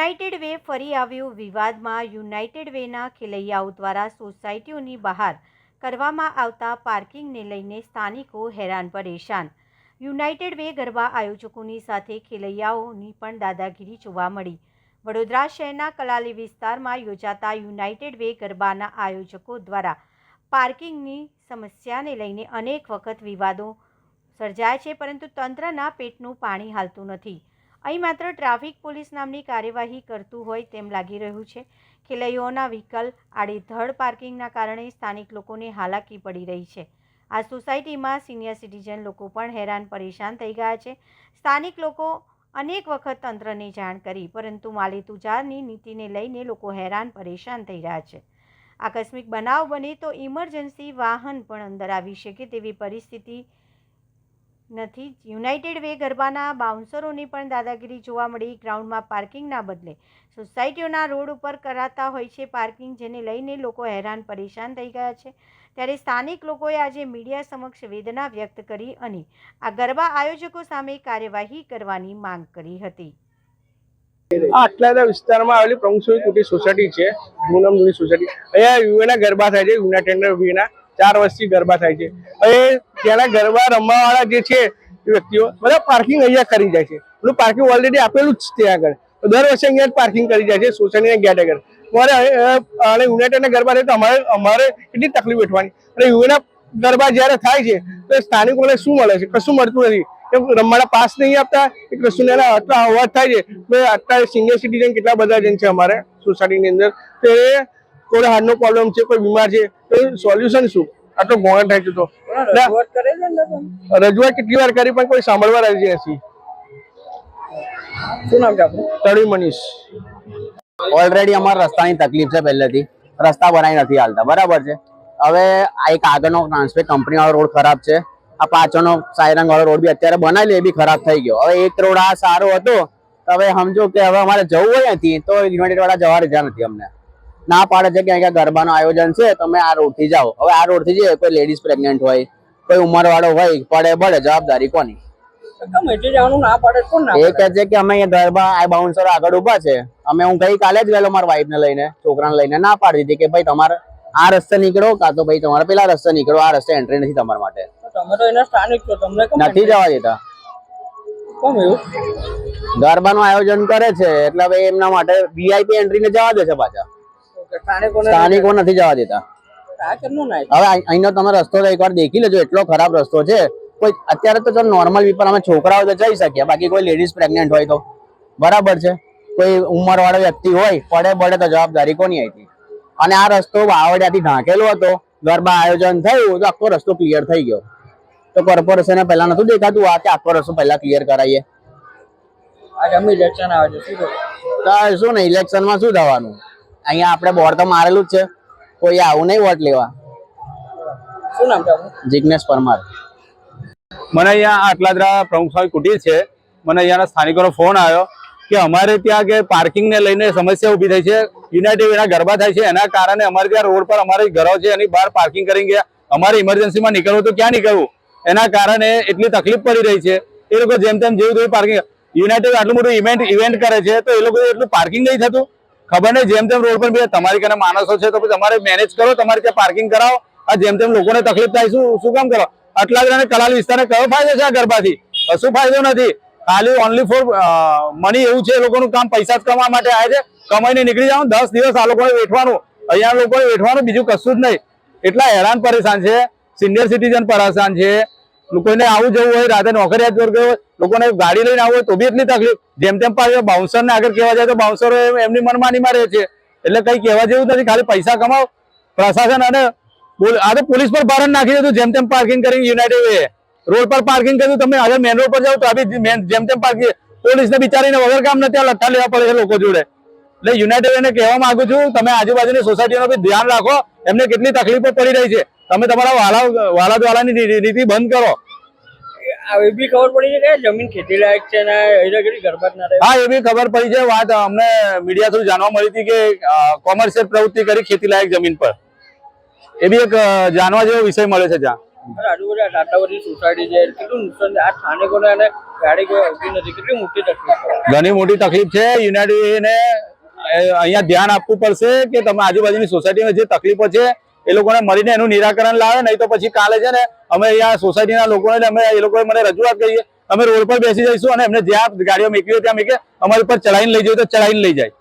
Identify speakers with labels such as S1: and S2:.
S1: United way ફરી આવ્યું. વિવાદમાં યુનાઇટેડ વેના ખેલૈયાઓ દ્વારા સોસાયટીઓની બહાર કરવામાં આવતા પાર્કિંગને લઈને સ્થાનિકો હેરાન પરેશાન. યુનાઇટેડ વે ગરબા આયોજકોની સાથે ખેલૈયાઓની પણ દાદાગીરી જોવા મળી. વડોદરા શહેરના કલાલી વિસ્તારમાં યોજાતા યુનાઇટેડ વે ગરબાના આયોજકો દ્વારા પાર્કિંગની સમસ્યાને લઈને અનેક વખત વિવાદો સર્જાય છે, પરંતુ તંત્રના પેટનું પાણી હાલતું નથી. અહીં માત્ર ટ્રાફિક પોલીસ નામની કાર્યવાહી કરતું હોય તેમ લાગી રહ્યું છે. ખેલૈયાઓના વ્હીકલ, આડેધડ પાર્કિંગના કારણે સ્થાનિક લોકોને હાલાકી પડી રહી છે. આ સોસાયટીમાં સિનિયર સિટીઝન લોકો પણ હેરાન પરેશાન થઈ ગયા છે. સ્થાનિક લોકો અનેક વખત તંત્રને જાણ કરી, પરંતુ માલી તુજારની નીતિને લઈને લોકો હેરાન પરેશાન થઈ રહ્યા છે. આકસ્મિક બનાવ બને તો ઇમરજન્સી વાહન પણ અંદર આવી શકે તેવી પરિસ્થિતિ નથી. યુનાઇટેડ વે ગરબાના બાઉન્સરોની પણ દાદાગીરી જોવા મળી ગ્રાઉન્ડમાં પાર્કિંગના બદલે. સોસાયટીઓના રોડ ઉપર કરાતા હોય છે પાર્કિંગ, જેને લઈને લોકો હેરાન પરેશાન થઈ ગયા છે. ત્યારે સ્થાનિક લોકોએ આજે મીડિયા સમક્ષ વેદના વ્યક્ત કરી અને આ ગરબા આયોજકો સામે કાર્યવાહી કરવાની માંગ કરી હતી.
S2: આટલા વિસ્તારમાં આવેલી પ્રમુખ સોસાયટી છે. સોસાયટી. અહીંયા યુએના ગરબા થાય છે. યુનાઇટેડ વેના ચાર વર્ષથી ગરબા થાય છે. હવે ત્યાંના ગરબા રમવા વાળા જે છે વ્યક્તિઓ બધા પાર્કિંગ અહીંયા કરી જાય છે. પેલું પાર્કિંગ ઓલરેડી આપેલું જ ત્યાં આગળ. દર વર્ષે અહીંયા જ પાર્કિંગ કરી જાય છે સોસાયટીના ગેટ આગળ મારે અને યુનાઇટેડના ગરબા થાય તો અમારે અમારે કેટલી તકલીફ વેઠવાની અને યુએના ગરબા જ્યારે થાય છે, તો સ્થાનિકોને શું મળે છે? કશું મળતું નથી. રમવાના પાસ નહીં આપતા એ નહીં આટલા અવાજ થાય છે. અત્યારે સિનિયર સિટીઝન કેટલા બધા જણ છે અમારે સોસાયટીની અંદર. તો એ કોઈ હાર્ટનો પ્રોબ્લેમ છે, કોઈ બીમાર છે તો સોલ્યુશન શું? આટલો ગોળ થાય છે તો.
S3: રજૂઆત
S2: કેટલી વાર કરી પણ કોઈ સાંભળવા રાજી નથી.
S3: શું નામ છે
S2: તળી મનીષ.
S4: ઓલરેડી અમારા રસ્તાની તકલીફ છે પહેલેથી. રસ્તા બનાવી નથી હાલતા. બરાબર છે? હવે આ એક આગળનો ટ્રાન્સપોર્ટ કંપનીવાળો રોડ ખરાબ છે. આ પાછળનો સાયરંગ વાળો રોડ બી અત્યારે બનાવેલો એ બી ખરાબ થઈ ગયો. હવે એક રોડ આ સારો હતો તો હવે સમજો કે હવે અમારે જવું હોય નથી તો યુનાઇટેડ વાળા જવા રજા નથી અમને. ના પાડે છે કે અહીંયા ગરબાનું આયોજન છે તમે આ રોડથી જાઓ હવે આ રોડથી જઈએ કોઈ લેડીઝ પ્રેગ્નન્ટ હોય કોઈ ઉંમર વાળો હોય પડે પડે જવાબદારી કોની? એ કહે છે કે અમે અહીંયા ગરબા આ બાઉન્સર આગળ ઊભા છે. અમે હું ગઈ કાલે જ ગયેલો મારા વાઈફ ને લઈને છોકરાને લઈને ના પાડી દીધી કે ભાઈ તમારે આ રસ્તે નીકળો કાં તો ભાઈ તમારે પેલા રસ્તે નીકળો આ રસ્તે એન્ટ્રી નથી તમારા માટે.
S3: તમે તો એના સ્થાનિક છો તમને
S4: નથી જવા દેતા.
S3: કેમ એવું?
S4: ગરબાનું આયોજન કરે છે એટલે ભાઈ એમના માટે વીઆઈપી એન્ટ્રી ને જવા દે છે પાછા. સ્થાનિકો નથી જવા દેતા. હવે અહીં- અહીંનો તમે રસ્તો તો એકવાર દેખી લેજો એટલો ખરાબ રસ્તો છે. કોઈ અત્યારે તો નોર્મલ પીપર અમે છોકરાઓ તો જઈ શકીએ બાકી કોઈ લેડીઝ પ્રેગ્નેન્ટ હોય તો. બરાબર છે. કોઈ ઉંમર વાળો વ્યક્તિ હોય પડે પડે તો જવાબદારી કોની હતી અને આ રસ્તો વાવડિયાથી ઢાંકેલો હતો ગરબા આયોજન થયું તો આખો રસ્તો ક્લિયર થઈ ગયો. તો કોર્પોરેશને પહેલા નતું દેખાતું આ કે આખો રસ્તો પહેલા ક્લિયર કરાવીએ
S3: આજે અમે ઇલેક્શન આવે છે શું
S4: શું ને ઇલેક્શનમાં શું થવાનું? અહીંયા આપણે બોર્ડ તો મારેલું જ છે. કોઈ આવું નહીં વોટ લેવા.
S3: શું નામ છે આપનું?
S4: પરમાર.
S5: મને અહીંયા આટલાદરા પ્રમુખ સ્વામી કુટીર છે. મને અહીંયાના સ્થાનિકોનો ફોન આવ્યો કે અમારે ત્યાં કે પાર્કિંગને લઈને સમસ્યા ઊભી થઈ છે. યુનાઇટેડ એના ગરબા થાય છે. એના કારણે અમારે ત્યાં રોડ પર અમારે ઘરો છે. એની બહાર પાર્કિંગ કરી ગયા. અમારે ઇમરજન્સીમાં નીકળવું તો ક્યાં નીકળવું? એના કારણે એટલી તકલીફ પડી રહી છે. એ લોકો જેમ તેમ જેવું તેવું પાર્કિંગ યુનાઇટેડ આટલું મોટું ઇવેન્ટ ઇવેન્ટ કરે છે તો એ લોકો એટલું પાર્કિંગ નહીં થતું. ખબર નહીં, જેમ તેમ રોડ પર બે તમારી કને માણસો છે તો તમારે મેનેજ કરો, તમારે ત્યાં પાર્કિંગ કરાવો, આ જેમ તેમ લોકોને તકલીફ થાય, શું શું કામ કરો? આટલા અને કલાલ વિસ્તારને કયો ફાયદો છે આ ગરબાથી કશું ફાયદો નથી. ખાલી ઓનલી ફોર મની એવું છે એ લોકોનું કામ, પૈસા જ કમાવા માટે આવે છે. કમાઈને નીકળી જાવ દસ દિવસ આ લોકોને વેઠવાનું. અહીંયા લોકોને વેઠવાનું, બીજું કશું જ નહીં. એટલા હેરાન પરેશાન છે. સિનિયર સિટીઝન પરેશાન છે. લોકોને આવું જવું હોય, રાતે નોકરિયાત વર્ગ હોય, લોકોને ગાડી લઈને આવવું હોય તો બી એટલી તકલીફ. જેમ તેમ પાસે બાઉન્સર ને આગળ કહેવા જાય તો બાઉન્સરો એમની મનમાનીમાં રહે છે. એટલે કઈ કહેવા જેવું નથી, ખાલી પૈસા કમાવો પ્રશાસન અને આ તો પોલીસ પર ભારણ નાખી દીધું, જેમ તેમ પાર્કિંગ કરી યુનાઇટેડ વે રોડ પર પાર્કિંગ કર્યું, તમે હવે મેન રોડ પર જાઓ તો આવી જેમ તેમ પાર્કિંગ પોલીસને બિચારીને વગર કામ નથી લઠ્ઠા લેવા પડે છે લોકો જોડે. એટલે યુનાઇટેડ એને કહેવા માંગુ છું, તમે આજુબાજુની સોસાયટીનો બી ધ્યાન રાખો, એમને કેટલી તકલીફો પડી રહી છે. તમે તમારા વાલા વાલા દ્વાલાની રીતિ નીતિ બંધ કરો.
S3: એ બી ખબર પડી છે કે જમીન ખેતી લાયક છે ને અહીંયા ગરબાત ના રહે
S5: હા એ બી ખબર પડી છે. વાત અમને મીડિયા થ્રુ જાણવા મળી હતી કે કોમર્શિયલ પ્રવૃત્તિ કરી ખેતી લાયક જમીન પર. એ બી એક જાણવા જેવો વિષય મળે છે ત્યાં.
S3: આજુબાજુ સોસાયટી છે. કેટલું નુકસાન આ સ્થાનિકોને અને ગાડી કોઈ આવતી નથી. કેટલી મોટી તકલીફ
S5: ઘણી મોટી તકલીફ છે. યુનાઇટેડ અહીંયા ધ્યાન આપવું પડશે કે તમે આજુબાજુની સોસાયટીમાં જે તકલીફો છે એ લોકોને મળીને એનું નિરાકરણ લાવે, નહીં તો પછી કાલે છે ને અમે અહીંયા સોસાયટીના લોકોને અમે એ લોકોએ મને રજૂઆત કરીએ અમે રોડ પર બેસી જઈશું અને એમને જ્યાં ગાડીઓ મૂકી હોય ત્યાં મૂકે, અમારી પર ચડાવીને લઈ જાય તો ચડાવીને લઈ જાય.